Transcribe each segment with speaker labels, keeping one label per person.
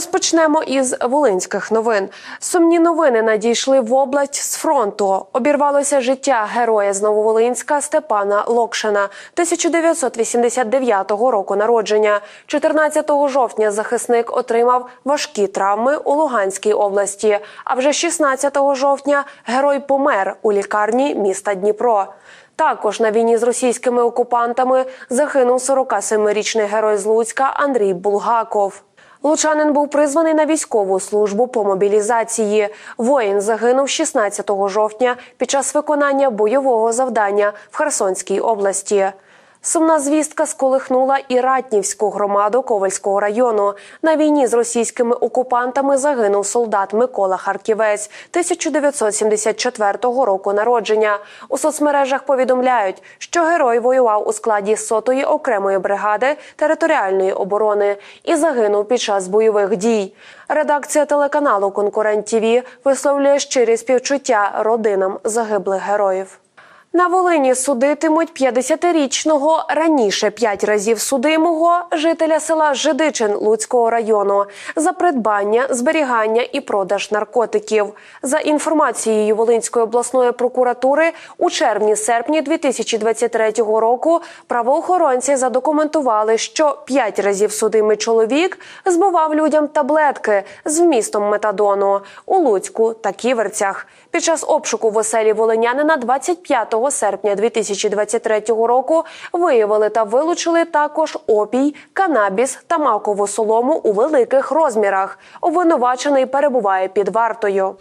Speaker 1: Розпочнемо із волинських новин. Сумні новини надійшли в область з фронту. Обірвалося життя героя з Нововолинська Степана Локшина, 1989 року народження. 14 жовтня захисник отримав важкі травми у Луганській області. А вже 16 жовтня герой помер у лікарні міста Дніпро. Також на війні з російськими окупантами загинув 47-річний герой з Луцька Андрій Булгаков. Лучанин був призваний на військову службу по мобілізації. Воїн загинув 16 жовтня під час виконання бойового завдання в Херсонській області. Сумна звістка сколихнула і Ратнівську громаду Ковальського району. На війні з російськими окупантами загинув солдат Микола Харківець 1974 року народження. У соцмережах повідомляють, що герой воював у складі сотої окремої бригади територіальної оборони і загинув під час бойових дій. Редакція телеканалу Конкурент ТІВІ висловлює щирі співчуття родинам загиблих героїв. На Волині судитимуть 50-річного раніше п'ять разів судимого жителя села Жидичин Луцького району за придбання, зберігання і продаж наркотиків. За інформацією Волинської обласної прокуратури, у червні-серпні 2023 року правоохоронці задокументували, що п'ять разів судимий чоловік збував людям таблетки з вмістом метадону у Луцьку та Ківерцях. Під час обшуку в оселі волинянина 25 серпня 2023 року виявили та вилучили також опій, канабіс та макову солому у великих розмірах. Обвинувачений перебуває під вартою.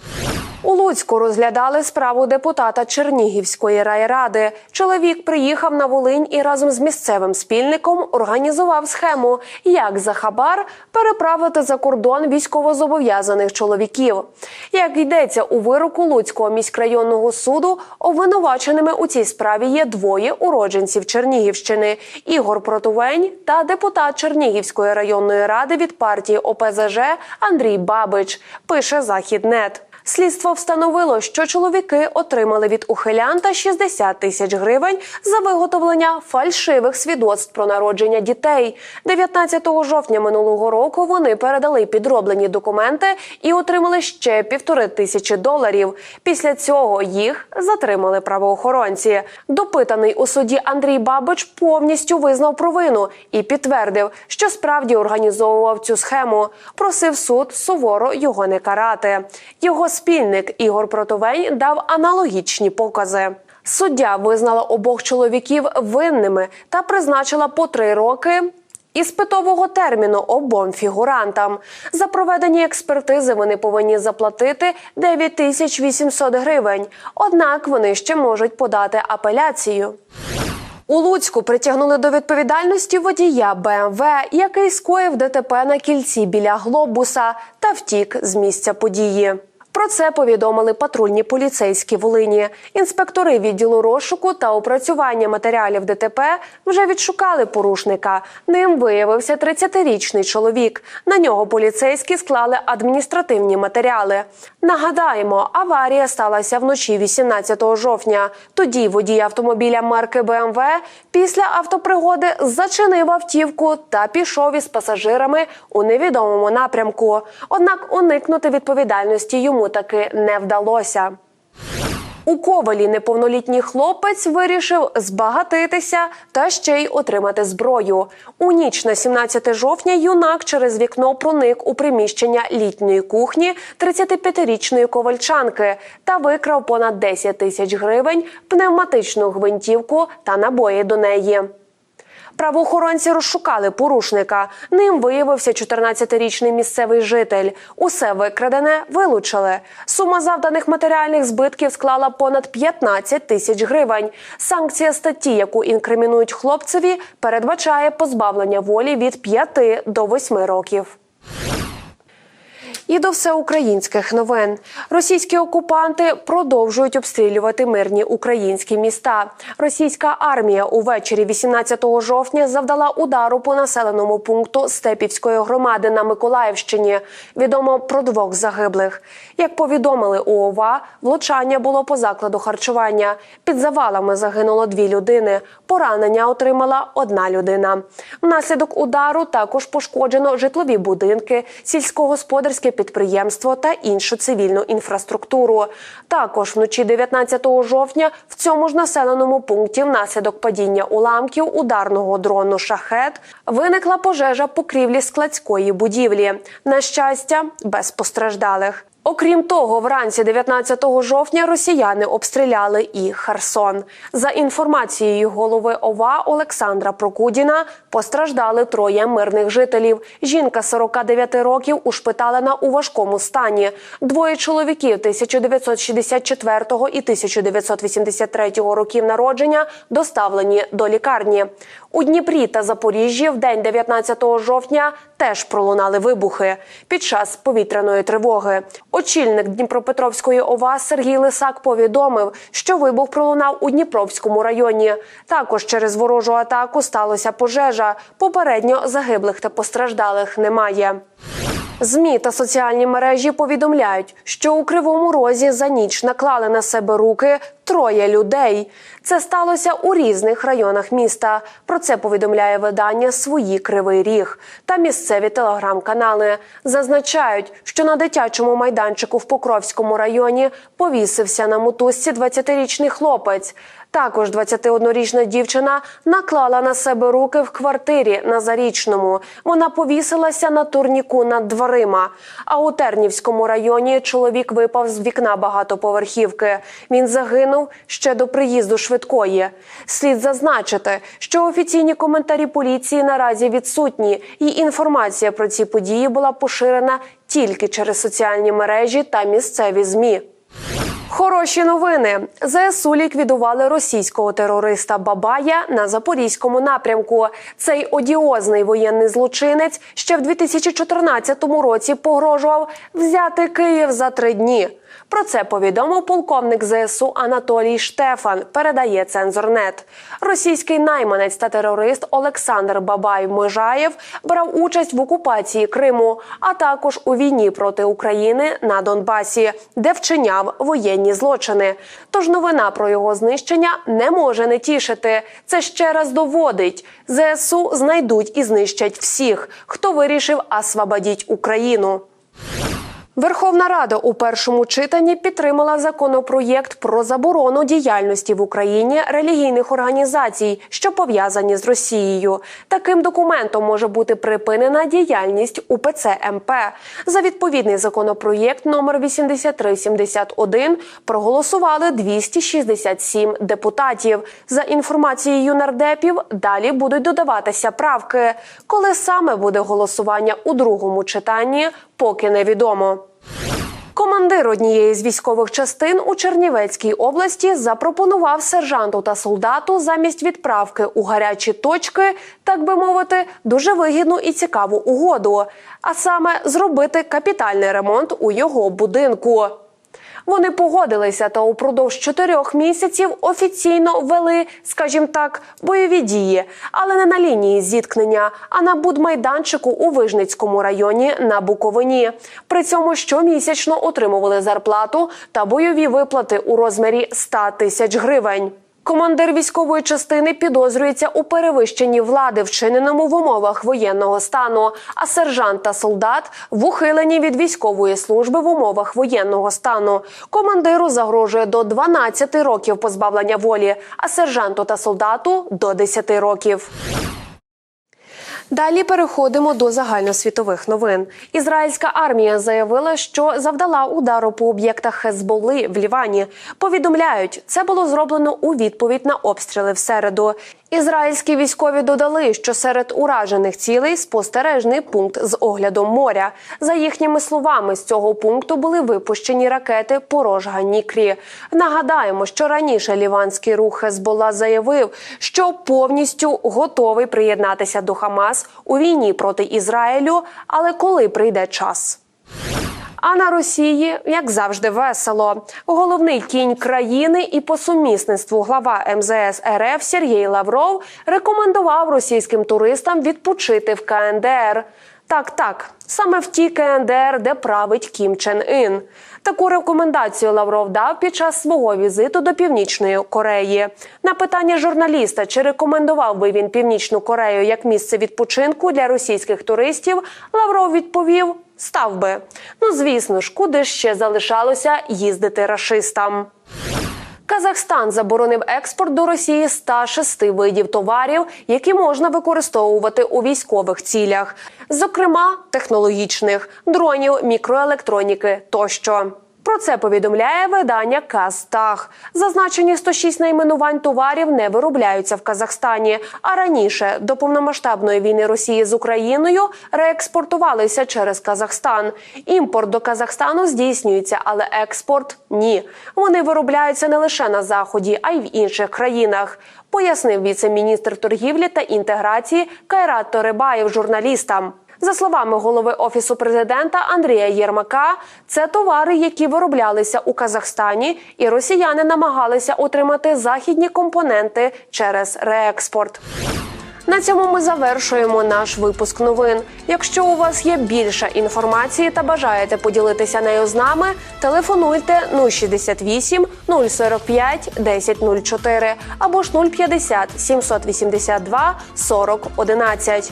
Speaker 1: У Луцьку розглядали справу депутата Чернігівської райради. Чоловік приїхав на Волинь і разом з місцевим спільником організував схему, як за хабар переправити за кордон військовозобов'язаних чоловіків. Як йдеться у вироку Луцького міськрайонного суду, обвинуваченими у цій справі є двоє уродженців Чернігівщини: Ігор Протувень та депутат Чернігівської районної ради від партії ОПЗЖ Андрій Бабич. Пише Західнет. Слідство встановило, що чоловіки отримали від ухилянта 60 тисяч гривень за виготовлення фальшивих свідоцтв про народження дітей. 19 жовтня минулого року вони передали підроблені документи і отримали ще півтори тисячі доларів. Після цього їх затримали правоохоронці. Допитаний у суді Андрій Бабич повністю визнав провину і підтвердив, що справді організовував цю схему. Просив суд суворо його не карати. Його спільник Ігор Протовень дав аналогічні покази. Суддя визнала обох чоловіків винними та призначила по три роки. Іспитового терміну обом фігурантам за проведені експертизи вони повинні заплатити 9 тисяч 800 гривень. Однак вони ще можуть подати апеляцію. У Луцьку притягнули до відповідальності водія БМВ, який скоїв ДТП на кільці біля глобуса та втік з місця події. Про це повідомили патрульні поліцейські Волині. Інспектори відділу розшуку та опрацювання матеріалів ДТП вже відшукали порушника. Ним виявився 30-річний чоловік. На нього поліцейські склали адміністративні матеріали. Нагадаємо, аварія сталася вночі 18 жовтня. Тоді водій автомобіля марки БМВ після автопригоди зачинив автівку та пішов із пасажирами у невідомому напрямку. Однак уникнути відповідальності йому таки не вдалося. У ковалі неповнолітній хлопець вирішив збагатитися та ще й отримати зброю. У ніч на 17 жовтня юнак через вікно проник у приміщення літньої кухні 35-річної ковальчанки та викрав понад 10 тисяч гривень, пневматичну гвинтівку та набої до неї. Правоохоронці розшукали порушника. Ним виявився 14-річний місцевий житель. Усе викрадене вилучили. Сума завданих матеріальних збитків склала понад 15 тисяч гривень. Санкція статті, яку інкримінують хлопцеві, передбачає позбавлення волі від 5 до 8 років. І до всеукраїнських новин російські окупанти продовжують обстрілювати мирні українські міста. Російська армія увечері 18 жовтня завдала удару по населеному пункту Степівської громади на Миколаївщині. Відомо про двох загиблих. Як повідомили у ОВА, влучання було по закладу харчування. Під завалами загинуло дві людини. Поранення отримала одна людина. Внаслідок удару також пошкоджено житлові будинки, сільськогосподарське підприємство та іншу цивільну інфраструктуру. Також вночі 19 жовтня в цьому ж населеному пункті внаслідок падіння уламків ударного дрону шахет виникла пожежа покрівлі складської будівлі. На щастя, без постраждалих. Окрім того, вранці 19 жовтня росіяни обстріляли і Херсон. За інформацією голови ОВА Олександра Прокудіна, постраждали троє мирних жителів. Жінка 49 років ушпиталена у важкому стані. Двоє чоловіків 1964 і 1983 років народження доставлені до лікарні. У Дніпрі та Запоріжжі в день 19 жовтня теж пролунали вибухи під час повітряної тривоги. Очільник Дніпропетровської ОВА Сергій Лисак повідомив, що вибух пролунав у Дніпровському районі. Також через ворожу атаку сталося пожежа. Попередньо загиблих та постраждалих немає. ЗМІ та соціальні мережі повідомляють, що у кривому розі за ніч наклали на себе руки троє людей. Це сталося у різних районах міста. Про це повідомляє видання Свої Кривий Ріг та місцеві телеграм-канали. Зазначають, що на дитячому майданчику в Покровському районі повісився на мотузці 20-річний хлопець. Також 21-річна дівчина наклала на себе руки в квартирі на зарічному. Вона повісилася на турніку над дверима. А у Тернівському районі чоловік випав з вікна багатоповерхівки. Він загинув ще до приїзду швидкої. Слід зазначити, що офіційні коментарі поліції наразі відсутні, і інформація про ці події була поширена тільки через соціальні мережі та місцеві змі. Хороші новини. ЗСУ ліквідували російського терориста Бабая на запорізькому напрямку. Цей одіозний воєнний злочинець ще в 2014 році погрожував взяти Київ за три дні. Про це повідомив полковник ЗСУ Анатолій Штефан. Передає цензорнет. Російський найманець та терорист Олександр Бабай Можаєв брав участь в окупації Криму, а також у війні проти України на Донбасі, де вчиняв воєнні злочини. Тож новина про його знищення не може не тішити. Це ще раз доводить: ЗСУ знайдуть і знищать всіх, хто вирішив освободіть Україну. Верховна Рада у першому читанні підтримала законопроєкт про заборону діяльності в Україні релігійних організацій, що пов'язані з Росією. Таким документом може бути припинена діяльність УПЦ МП. За відповідний законопроєкт номер 8371 проголосували 267 депутатів. За інформацією нардепів, далі будуть додаватися правки. Коли саме буде голосування у другому читанні, поки невідомо. Командир однієї з військових частин у Чернівецькій області запропонував сержанту та солдату замість відправки у гарячі точки, так би мовити, дуже вигідну і цікаву угоду, а саме зробити капітальний ремонт у його будинку. Вони погодилися та упродовж чотирьох місяців офіційно вели, скажімо так, бойові дії, але не на лінії зіткнення, а на будмайданчику у Вижницькому районі на Буковині. При цьому щомісячно отримували зарплату та бойові виплати у розмірі 100 тисяч гривень. Командир військової частини підозрюється у перевищенні влади, вчиненому в умовах воєнного стану. А сержант та солдат в ухиленні від військової служби в умовах воєнного стану. Командиру загрожує до 12 років позбавлення волі, а сержанту та солдату до 10 років. Далі переходимо до загальносвітових новин. Ізраїльська армія заявила, що завдала удару по об'єктах Хезболи в Лівані. Повідомляють, це було зроблено у відповідь на обстріли в середу. Ізраїльські військові додали, що серед уражених цілей спостережний пункт з оглядом моря. За їхніми словами, з цього пункту були випущені ракети порожга Нікрі. Нагадаємо, що раніше ліванський рух Хезбола заявив, що повністю готовий приєднатися до Хамас у війні проти Ізраїлю, але коли прийде час. А на Росії, як завжди, весело. Головний кінь країни і по сумісництву глава МЗС РФ Сергій Лавров рекомендував російським туристам відпочити в КНДР. Так, так, саме в тій КНДР, де править Кім Чен Ін. Таку рекомендацію Лавров дав під час свого візиту до Північної Кореї. На питання журналіста, чи рекомендував би він Північну Корею як місце відпочинку для російських туристів, Лавров відповів: став би. Ну звісно ж, куди ще залишалося їздити рашистам. Казахстан заборонив експорт до Росії 106 видів товарів, які можна використовувати у військових цілях, зокрема технологічних дронів, мікроелектроніки тощо. Про це повідомляє видання Казтаг. Зазначені 106 найменувань товарів не виробляються в Казахстані. А раніше до повномасштабної війни Росії з Україною реекспортувалися через Казахстан. Імпорт до Казахстану здійснюється, але експорт ні. Вони виробляються не лише на заході, а й в інших країнах. Пояснив віце-міністр торгівлі та інтеграції Кайрат Торебаєв журналістам. За словами голови офісу президента Андрія Єрмака, це товари, які вироблялися у Казахстані, і росіяни намагалися отримати західні компоненти через реекспорт. На цьому ми завершуємо наш випуск новин. Якщо у вас є більше інформації та бажаєте поділитися нею з нами, телефонуйте 068 045 1004 або ж 050 782 40 11.